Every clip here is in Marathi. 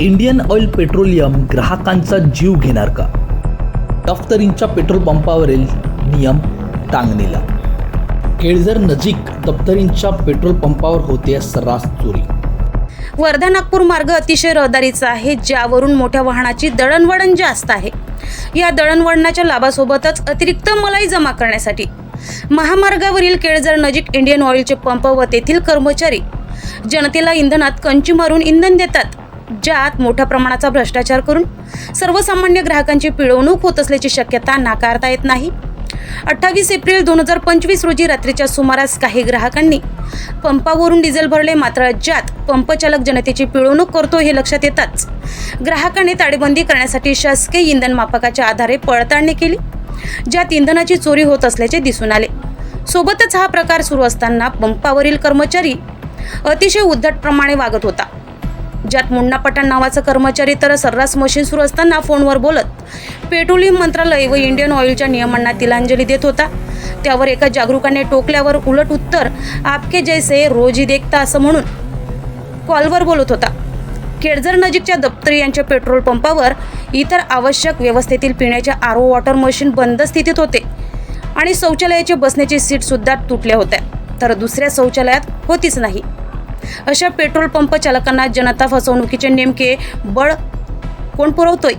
इंडियन ऑइल पेट्रोलियम ग्राहकांचा जीव घेणार का? दफ्तरींच्या पेट्रोल पंपावरील नियम टांगणीला. केळझर नजीक दफ्तरींच्या पेट्रोल पंपावर होते सर्रास चोरी. वर्धा नागपूर मार्ग अतिशय रहदारीचा आहे ज्यावरून मोठ्या वाहनाची दळणवळण जास्त आहे. या दळणवळणाच्या लाभासोबतच अतिरिक्त मलाई जमा करण्यासाठी महामार्गावरील केळझर नजीक इंडियन ऑइलचे पंप व तेथील कर्मचारी जनतेला इंधनात कंची मारून इंधन देतात. ज्यात मोठ्या प्रमाणाचा भ्रष्टाचार करून सर्वसामान्य ग्राहकांची पिळवणूक होत असल्याची शक्यता नाकारता येत नाही. अठ्ठावीस एप्रिल दोन हजार पंचवीस रोजी रात्रीच्या सुमारास काही ग्राहकांनी पंपावरून डिझेल भरले मात्र ज्यात पंपचालक जनतेची पिळवणूक करतो हे लक्षात येताच ग्राहकाने ताळेबंदी करण्यासाठी शासकीय इंधन मापकाच्या आधारे पडताळणी केली ज्यात इंधनाची चोरी होत असल्याचे दिसून आले. सोबतच हा प्रकार सुरू असताना पंपावरील कर्मचारी अतिशय उद्धटप्रमाणे वागत होता. ज्यात मुन्ना पठाण नावाचा कर्मचारी तर सर्रास मशीन सुरू असताना फोनवर बोलत पेट्रोलियम मंत्रालय व इंडियन ऑइलच्या नियमांना तिलांजली देत होता. त्यावर एका जागरूकाने टोकल्यावर उलट उत्तर आपके जैसे रोजी देखता असं म्हणून कॉलवर बोलत होता. केळझर नजीकच्या दप्तरी यांच्या पेट्रोल पंपावर इतर आवश्यक व्यवस्थेतील पिण्याच्या आरो वॉटर मशीन बंद स्थितीत होते आणि शौचालयाचे बसण्याची सीटसुद्धा तुटल्या होत्या. तर दुसऱ्या शौचालयात होतीच नाही. अशा पेट्रोल पंप चालकांना जनता फसवणुकीचे नेमके बळ कोण पुरवतोय?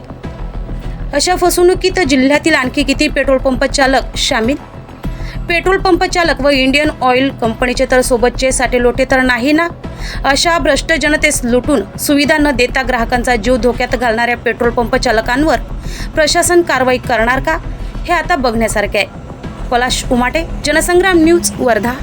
अशा फसवणुकीत जिल्ह्यातील आणखी किती पेट्रोल पंप चालक सामील पेट्रोल पंप चालक व इंडियन ऑइल कंपनीचे तर सोबतचे साठे लोटे तर नाही ना? अशा भ्रष्ट जनतेस लुटून सुविधा न देता ग्राहकांचा जीव धोक्यात घालणाऱ्या पेट्रोल पंप चालकांवर प्रशासन कारवाई करणार का? हे आता बघण्यासारखे आहे. पलाश उमाटे जनसंग्राम न्यूज वर्धा.